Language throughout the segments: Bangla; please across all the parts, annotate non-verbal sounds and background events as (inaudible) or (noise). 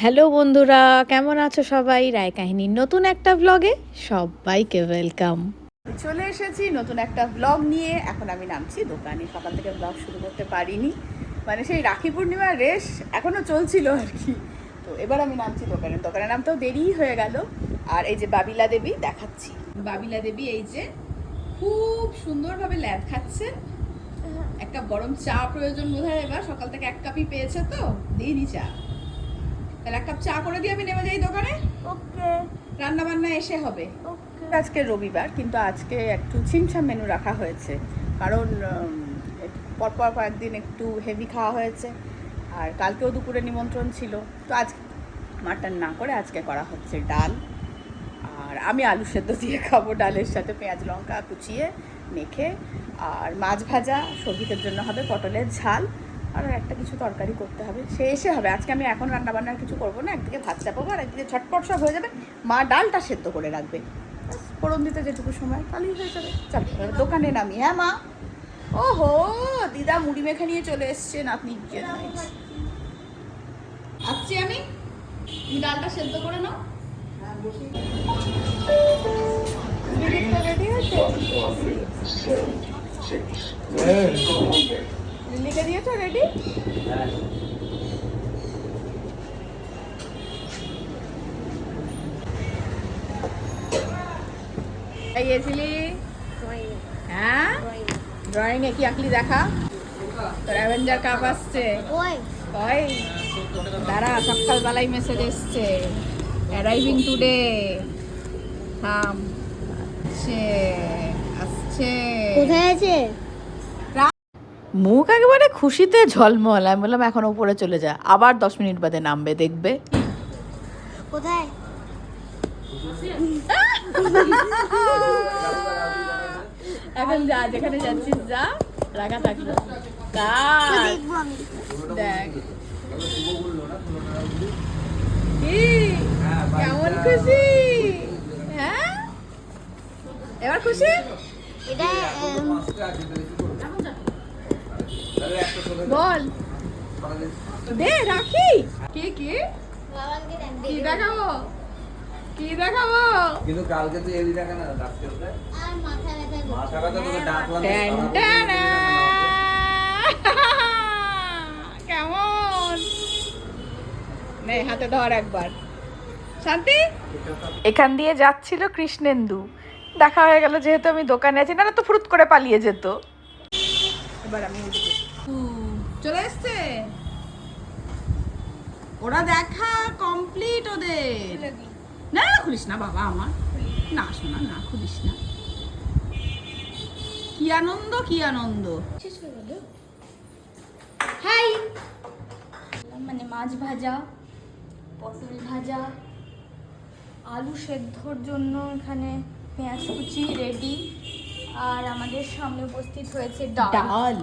হ্যালো বন্ধুরা, কেমন আছো সবাই? রায় কাহিনীর নতুন একটা ব্লগে সবাইকে ওয়েলকাম চলে এসেছি নতুন একটা ব্লগ নিয়ে। এখন আমি নামছি দোকানে। সকাল থেকে ব্লগ শুরু করতে পারিনি। মানে সেই রাখি পূর্ণিমার রেশ এখনও চলছিল আর কি। তো এবার আমি নামছি দোকানে। দোকানে নামতেও দেরিই হয়ে গেল। আর এই যে বাবিলা দেবী দেখাচ্ছি। বাবিলা দেবী এই যে খুব সুন্দরভাবে ল্যাদ খাচ্ছে। একটা গরম চা প্রয়োজন বোধ হয় এবার। সকাল থেকে এক কাপই পেয়েছে তো। দিইনি চা। তাহলে এক কাপ চা করে দিয়ে আমি নেমে যাই দোকানে। ওকে। রান্না বান্না এসে হবে। ওকে। আজকে রবিবার কিন্তু আজকে একটু ছিমছাম মেনু রাখা হয়েছে। কারণ পরপর কয়েকদিন একটু হেভি খাওয়া হয়েছে আর কালকেও দুপুরে নিমন্ত্রণ ছিল। তো আজ মাটন না করে আজকে করা হচ্ছে ডাল। আর আমি আলু সেদ্ধ দিয়ে খাব ডালের সাথে পেঁয়াজ লঙ্কা কুচিয়ে মেখে। আর মাছ ভাজা সবজিদের জন্য হবে পটলের ঝাল। আর একটা কিছু তরকারি করতে হবে। সে এসে হবে। আজকে আমি এখন রান্না বান্নার কিছু করব না। একদিকে ভাত চাপাবো আর একদিকে ঝটপট সব হয়ে যাবে। মা ডালটা সেদ্ধ করে রাখবে। ফোড়ন দিতে যেটুকু সময়, তাহলেই হয়ে যাবে। চল দোকানে নামি। হ্যাঁ মা? ওহো, দিদা মুড়ি মেখে নিয়ে চলে এসছেন আপনি। আসছি আমি। ডালটা সেদ্ধ করে নাও। রেডি হয়েছে লিলিকে দিয়েছ রেডি গিয়েছিলি হ্যাঁ? ড্রয়িং এ কি আঁকলি দেখা? তোর অ্যাভেঞ্জার কাপ আসছে। ওই দাঁড়া সকালবেলায় মেসেজ এসছে। অ্যারাইভিং টুডে থাম। আসছে। আসছে। কোথায় আছে? মুখ একেবারে খুশিতে ঝলমল। আমি বললাম এখন ওপরে চলে যা। আবার দশ মিনিট বাদে নামবে দেখবে। কোথায়? এখন যা যেখানে যাচ্ছিস যা রাখা থাকল। দেখ। কেমন খুশি? হ্যাঁ? এবার খুশি? এটা বল। দে রাখি। কি কি? কি দেখাবো? কি দেখাবো? কিন্তু কালকে তো এলি দেখা না ডাক্তার আর মাথা ব্যথা মাথা ব্যথা তোকে ডাকলাম কেমন? নে হাতে ধর একবার। শান্তি? এখান দিয়ে যাচ্ছিল কৃষ্ণেন্দু। দেখা হয়ে গেল যেহেতু আমি দোকানে আছি না তো ফুরুত করে পালিয়ে যেত। এবার আমি। চলে এসছে। ওরা দেখা কমপ্লিট ওদের। না খুলিস না বাবা আমার। না শোনা না খুলিস না। কি আনন্দ কি আনন্দ। হাই। মানে মাছ ভাজা পটল ভাজা আলু সেদ্ধর জন্য এখানে পেঁয়াজ কুচি রেডি আর আমাদের সামনে উপস্থিত হয়েছে ডাল।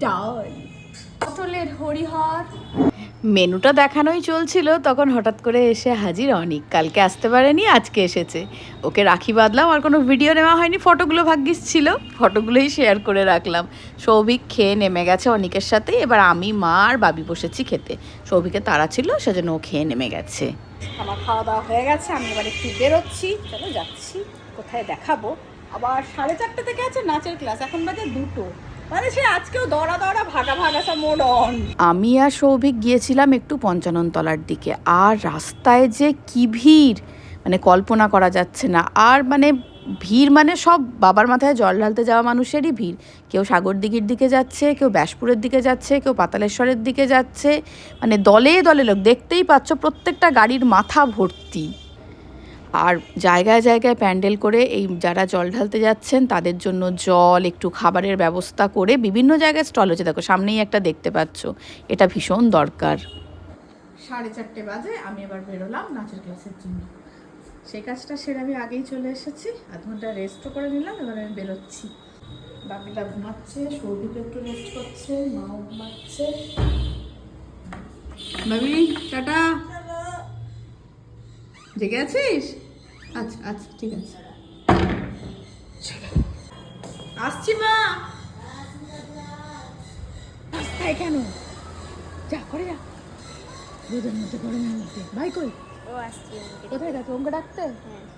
ডাল। পটলের হরিহর। মেনুটা দেখানোই চলছিল তখন হঠাৎ করে এসে হাজির অনিক। কালকে আসতে পারেনি আজকে এসেছে। ওকে রাখি বাঁধলাম আর কোনো ভিডিও নেওয়া হয়নি ফটোগুলো ভাগ্যিস ছিল। ফটোগুলোই শেয়ার করে রাখলাম। সৌভিক খেয়ে নেমে গেছে অনিকের সাথে এবার আমি মা আর বাবি বসেছি খেতে। সৌভিকের তারা ছিল সেজন্য ও খেয়ে নেমে গেছে। আমার খাওয়া দাওয়া হয়ে গেছে আমি এবার একটু বেরোচ্ছি। চলো যাচ্ছি কোথায় দেখাবো? আবার সাড়ে চারটে থেকে আছে নাচের ক্লাস এখন বাজে দুটো। মানে সে আজকেও দৌড়া দৌড়া ভাগা ভাগা সব মোড অন আমি আর সৌভিক গিয়েছিলাম একটু পঞ্চানন তলার দিকে। আর রাস্তায় যে কি ভিড় মানে কল্পনা করা যাচ্ছে না। আর মানে ভিড় মানে সব বাবার মাথায় জল ঢালতে যাওয়া মানুষেরই ভিড়। কেউ সাগর দিঘির দিকে যাচ্ছে, কেউ ব্যাসপুরের দিকে যাচ্ছে, কেউ পাতালেশ্বরের দিকে যাচ্ছে। মানে দলে দলে লোক, দেখতেই পাচ্ছ প্রত্যেকটা গাড়ির মাথা ভর্তি। আর জায়গায় জায়গায় প্যান্ডেল করে এই যারা জল ঢালতে যাচ্ছেন তাদের জন্য জল একটু খাবারের ব্যবস্থা করে বিভিন্ন জায়গায় স্টল হচ্ছে। দেখো সামনেই একটা দেখতে পাচ্ছ। এটা ভীষণ দরকার। সাড়ে চারটে বাজে আমি এবার বেরোলাম নাচের ক্লাসের জন্য। সেই কাজটা সেরে আমি আগেই চলে এসেছি। আধ ঘণ্টা রেস্টও করে নিলাম এবার আমি বেরোচ্ছি। বাপিটা ঘুমাচ্ছে সৌভিক একটু রেস্ট করছে মাও ঘুমাচ্ছে। বাবি টাটা। জেগে আছিস? আচ্ছা আচ্ছা ঠিক আছে। আসছি মা। রাস্তায় কেন? যা করে যা। রোদের মধ্যে গরমের মধ্যে। ভাই কই? ও আসছে কোথায় গেছে? ওমকে ডাকতে?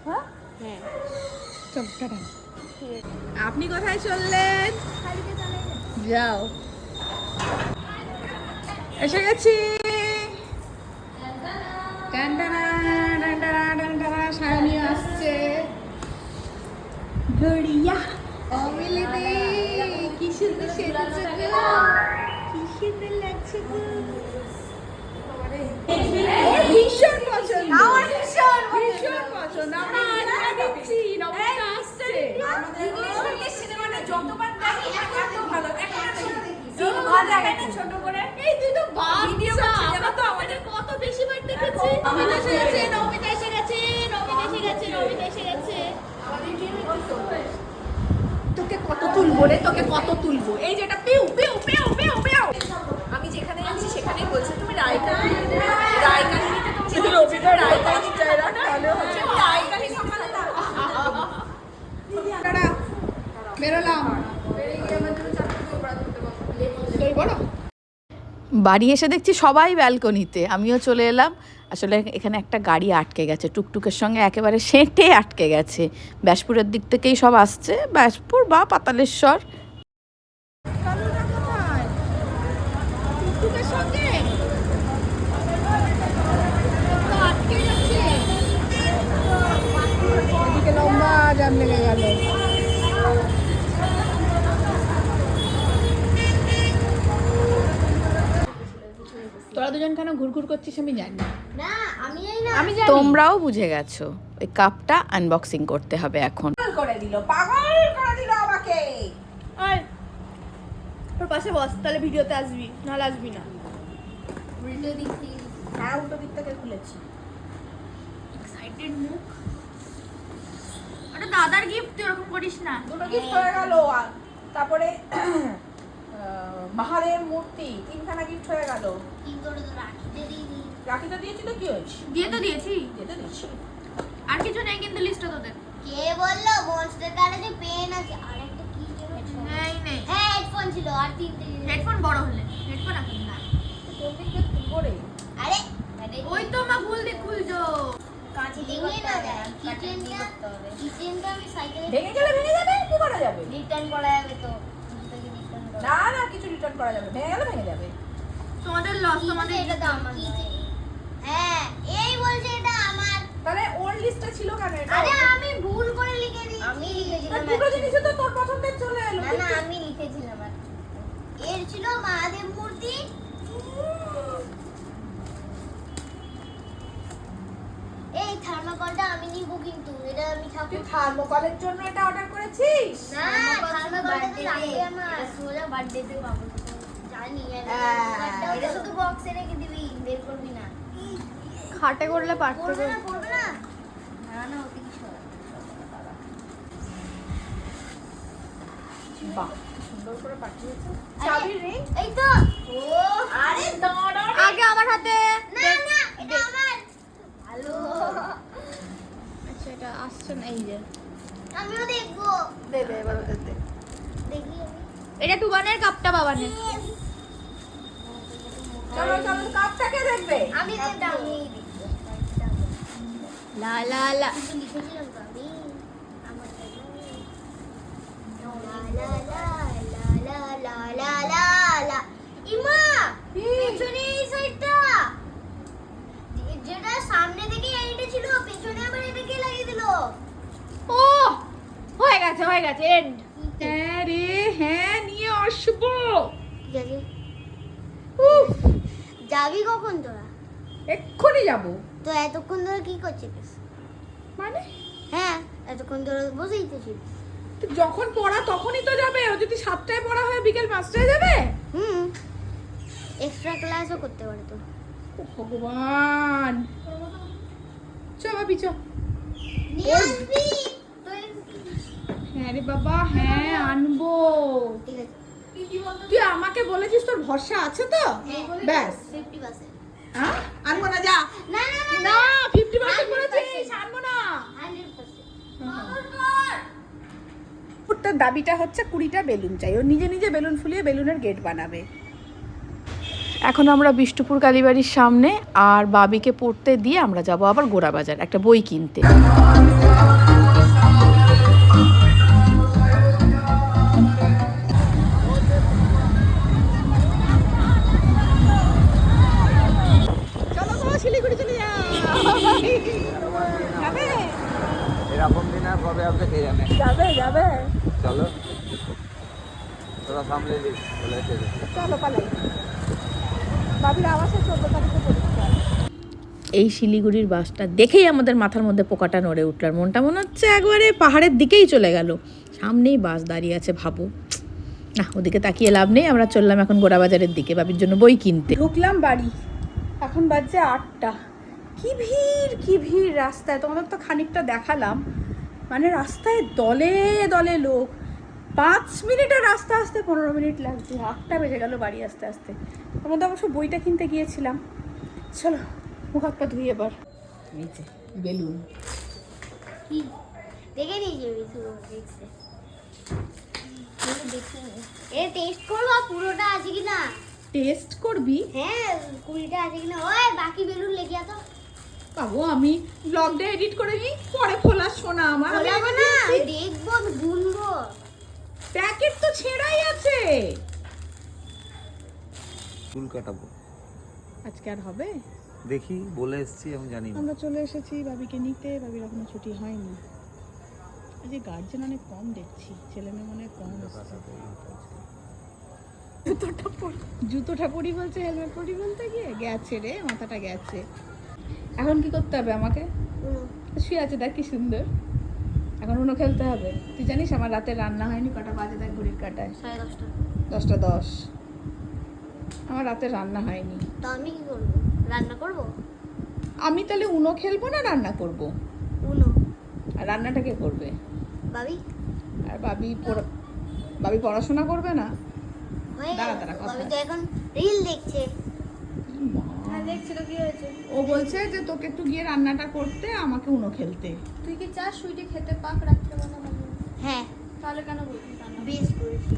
হ্যাঁ। হ্যাঁ? চল টাটা। আপনি কোথায় চললেন? যাও। এসে গেছি। টানটানা, ঘড়িয়া অমিলিদি কি সুন্দর সেজেছে গো। কি সুন্দর লাগছে গো। ভীষণ পছন্দ। আমার ভীষণ ভীষণ পছন্দ। আমরা আড্ডা দিচ্ছি নবমীটা আসছে। ছোট করে। এই তুই তো বাচ্চা আমরা তো আমাদের কত বেশি বার দেখেছি। নমিতা এসে গেছে নমিতা এসে গেছে নমিতা এসে গেছে নমিতা এসে গেছে। তুলবো রে? তোকে কত তুলবো? এই যেটা পিউ পিউ পিউ পিউ পিউ। আমি যেখানে আছি সেখানেই বলছি তুমি রায়কা রায়কা তুমি বেরোলাম। বেরিয়ে গিয়ে চাকরি করতে পারব বড় বাড়ি এসে দেখছি সবাই ব্যালকনিতে। আমিও চলে এলাম। আসলে এখানে একটা গাড়ি আটকে গেছে। টুকটুকের সঙ্গে একেবারে সেঁটে আটকে গেছে। ব্যাসপুরের দিক থেকেই সব আসছে। ব্যাসপুর বা পাতালেশ্বর। টুকটুকের সঙ্গে? লম্বা জাম লেগে গেল। তোরা দুজন কেন ঘুরঘুর করছিস আমি জানি না। আমি এই না। আমি জানি। তোমরাও বুঝে গেছো। ওই কাপটা আনবক্সিং করতে হবে এখন। পাগল করে দিল পাগল করে দিল আমাকে। তোর পাশে বস তাহলে ভিডিওতে আসবি নাহলে আসবি না। উল্টো দিক থেকে হ্যাঁ উল্টো দিক থেকে খুলেছি। এক্সাইটেড মুখ। ওটা দাদার গিফট তুই ওরকম করিস না। দুটো গিফট হয়ে গেল। তারপরে আহ, মাহারের মূর্তি তিনখানা গিফট হয়ে গেল। করে রাখি তো দিয়েছি তো কি হয়েছে? দিয়ে তো দিয়েছি। দিয়ে তো দিচ্ছি আর কিছু নেই কিন্তু লিস্টে তোদের। কে বলল? মনস্টার কার্ডে পেন আছে আর একটা কি? নেই নেই। হ্যাঁ হেডফোন ছিল আর তিনটে। হেডফোন বড় হলে। হেডফোন এখন না। কোন দিক আরে আরে ওই তো মা ভুল দিক খুলছো। কাঁচি ভেঙে না যায় কিচেনটা কিচেনটা আমি সাইকেলে ভেঙে গেলে ভেঙে যাবে? কি করা যাবে? রিটার্ন করা যাবে তো জুতোকে রিটার্ন করা না রিটার্ন করা যাবে ভেঙে গেলে ভেঙে যাবে। তোমাদের লস তোমাদের এটা আমার হ্যাঁ এই বলছে এটা আমার। তাহলে ওর লিস্টে ছিল কেন? এটা আরে আমি ভুল করে লিখে দিয়েছি আমি লিখেছিলাম দুটো জিনিসই তো তোর পছন্দের চলে এলো। না না আমি লিখেছিলাম এর ছিল মহাদেব মূর্তি। এই থার্মোকলটা আমি নিব কিন্তু এটা আমি ঠাকুর থার্মোকলের জন্য এটা অর্ডার করেছিস? না থার্মোকলটা তো লাগবে আমার সোজা বার্থডেতে পাবো জানি। এটা শুধু বক্সে রেখে দিবি বের করবি না খাটে করলে পারতো না করবে না না না ওতে কিছু বাহ সুন্দর করে পাঠিয়েছে আরে, রিং এই তো ও আরে দাঁড়া আগে আমার হাতে না না এটা আমার ভালো আচ্ছা এটা আসছে না এই যে আমিও দেখব দেবে এবার ওদের দে দেখি এটা টুবানের কাপটা বাবানের। চলো চলো দেখবে। আমি লা লা লা। যেটা ও হয়ে গেছে হয়ে গেছে এন্ড হ্যাঁ রে হ্যাঁ নিয়ে আসব। উফ। যাবি কখন তোরা? এক্ষুনি যাব। তো এতক্ষণ ধরে কি করছিস মানে? হ্যাঁ এতক্ষণ ধরে বসেই তো ছিলিস। যখন পড়া তখনই তো যাবে ও যদি সাতটায় পড়া হয় বিকেল পাঁচটায় যাবে? হুম এক্সট্রা ক্লাসও করতে পারে তো। ভগবান। চ ভাবি চ। নিয়ে আসবি। হ্যাঁ রে বাবা হ্যাঁ আনব। তুই আমাকে বলেছিস তোর ভরসা আছে তো? ব্যাস। হ্যাঁ? আনব না যা। না না ফিফটি পার্সেন্ট বলেছিস আনব না। তার দাবিটা হচ্ছে কুড়িটা বেলুন চাই। ও নিজে নিজে বেলুন ফুলিয়ে বেলুনের গেট বানাবে। এখন আমরা বিষ্ণুপুর কালীবাড়ির সামনে আর বাবিকে পড়তে দিয়ে আমরা যাব আবার গোড়াবাজার একটা বই কিনতে। চলো। তোরা সামলে দিস বলে চলো পালাই। বাবির আবাসে চোদ্দ তারিখে পরীক্ষা এই শিলিগুড়ির বাসটা দেখেই আমাদের মাথার মধ্যে পোকাটা নড়ে উঠল আর মনটা মনে হচ্ছে একবারে পাহাড়ের দিকেই চলে গেল। সামনেই বাস দাঁড়িয়ে আছে ভাবো। না ওদিকে তাকিয়ে লাভ নেই আমরা চললাম এখন গোড়াবাজারের দিকে বাবির জন্য বই কিনতে। ঢুকলাম বাড়ি। এখন বাজছে আটটা। কি ভিড় কি ভিড় রাস্তায়। তোমাদের তো খানিকটা দেখালাম। মানে রাস্তায় দলে দলে লোক। পাঁচ মিনিটের রাস্তা আসতে পনেরো মিনিট লাগছে। আটটা বেজে গেল বাড়ি আসতে আসতে। ওর মধ্যে অবশ্য বইটা কিনতে গিয়েছিলাম। চলো মুখ হাত পা ধুই এবার। বেলুন। কি? দেখে নিয়েছি এ টেস্ট করব পুরোটা আছে কি না টেস্ট করবি? হ্যাঁ কুড়িটা আছে কি না ওই বাকি বেলুন লেগে তো পাবো আমি ব্লগটা এডিট করে নিই পরে খোলা শোনা আমার। আমি না দেখব গুনবো। প্যাকেট তো ছেঁড়াই আছে। চুল কাটাবো। আজকে আর হবে? দেখি বলে এসছি আমি জানি না। আমরা চলে এসেছি বাবিকে নিতে বাবির এখনও ছুটি হয়নি। এই যে গার্জেন অনেক কম দেখছি ছেলে মেয়ে মনে কম জুতোটা পরি জুতোটা পরি বলছে হেলমেট পরি বলতে গিয়ে? গেছে রে মাথাটা গেছে। এখন কি করতে হবে আমাকে? শুয়ে আছে দেখ কি সুন্দর। এখন উনো খেলতে হবে। তুই জানিস আমার রাতে রান্না হয়নি কটা বাজে দেখ ঘড়ির কাটায়। সাড়ে দশটা। দশটা দশ। আমার রাতে রান্না হয়নি। তো আমি কি করব? রান্না করব? আমি তাহলে উনো খেলব না রান্না করব? উনো। আর রান্নাটা কে করবে? বাবি? আর বাবি পড়া- বাবি পড়াশোনা করবে না? দাঁড়া, দাঁড়া, কথা এখন রিল দেখছে। দেখছিল কি হয়েছে? ও বলছে যে তোকে একটু গিয়ে রান্নাটা করতে আমাকে উনো খেলতে। তুই কি চাস সুইটি খেতে পাক রাত্রেবেলা ভালো হ্যাঁ। তাহলে কেন বলবি রান্না বেশ করেছি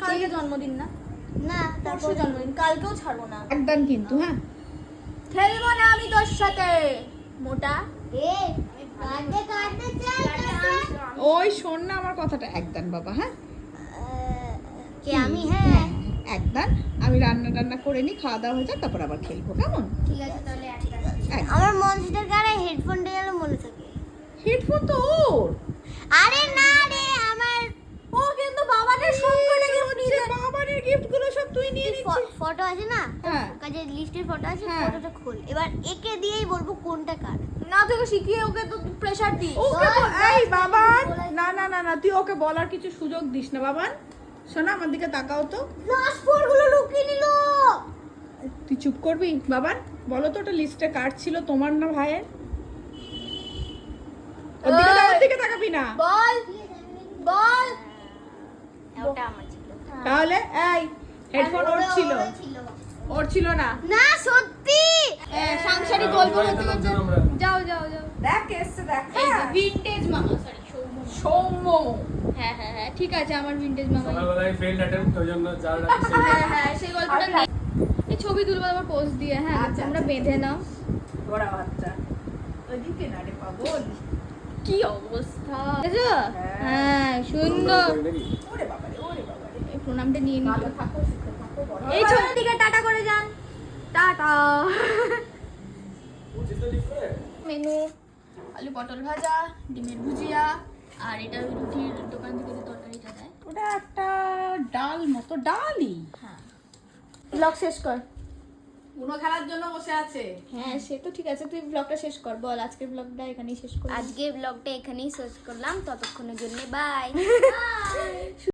কালকে জন্মদিন না? না পরশু তারপর জন্মদিন। কালকেও ছাড়বো না। একদম কিন্তু হ্যাঁ। খেলব না আমি তোর সাথে। মোটা। এ কাটতে কাটতে চাই ওই শোন না আমার কথাটা একদম বাবা হ্যাঁ। কে আমি? হ্যাঁ। একদম আমি রান্না টান্না করে নি খাওয়া দাওয়া হয়ে যাক তারপর আবার খেলব। কেমন? ঠিক আছে তাহলে আমার মনস্টার গানে হেডফোনটা যেন মনে থাকে। হেডফোন তো ওর। আরে না রে আমার ও কিন্তু বাবাদের সংকটে গিফট নিয়ে বাবারের গিফটগুলো সব তুই নিয়ে নিচ্ছিস? ফটো আছে না? হ্যাঁ। কাজে লিস্টের ফটো আছে হ্যাঁ। ফটোটা খোল। এবার একে দিয়েই বলব কোনটা কার। না তোকে শিখিয়ে ওকে তো প্রেসার দিই। ওকে এই বাবান! না না না না তুই ওকে বলার কিছু সুযোগ দিস না বাবান। শোনা আমার দিকে তাকাও তো। লাস্ট ফোরগুলো লুকিয়ে নিল। তুই চুপ করবি? বাবান বলো তো ওটা লিস্টে কার্ড ছিল তোমার না ভাইয়ের? ওর দিকে তা- দিকে তাকাবি না। বল বল। ওটা আমার ছিল। তাহলে এই হেডফোন ওর ছিল। ওর ছিল না। না সত্যি। সাংসারিক গল্প করতে করতে যাও যাও যাও। দেখ এসছে দেখ। ভিনটেজ মামা সরি সৌম্য হ্যাঁ হ্যাঁ হ্যাঁ ঠিক আছে আমার ভিনটেজ মামা। সকালবেলায় ফেল্ড অ্যাটেম্প ওই জন্য চার হ্যাঁ হ্যাঁ সেই গল্পটা নেই। এই ছবি তুলবো আবার পোস্ট দিয়ে। হ্যাঁ আচ্ছা, তোমরা আচ্ছা। বেঁধে নাও। গোড়া বাচ্চা। ওইদিকে না রে পাগল। কি অবস্থা? বুঝেছ? হ্যাঁ সুন্দর। ওরে বাবা রে ওরে বাবা রে এই প্রণামটা নিয়ে নিই ভালো থাকো সুখে থাকো বড় এই দিকে টাটা করে যান। টাটা। মেনু আলু পটল ভাজা ডিমের ভুজিয়া। আর এটা ওই রুটির দোকান থেকে যে তরকারিটা দেয়। ওটা একটা ডাল মতো ডালই। হ্যাঁ। ব্লগ শেষ কর। উনো খেলার জন্য বসে আছে। হ্যাঁ সে তো ঠিক আছে তুই ব্লগটা শেষ কর বল আজকের ব্লগটা এখানেই শেষ কর আজকে ব্লগটা এখানেই শেষ করলাম ততক্ষণের জন্য বাই (laughs)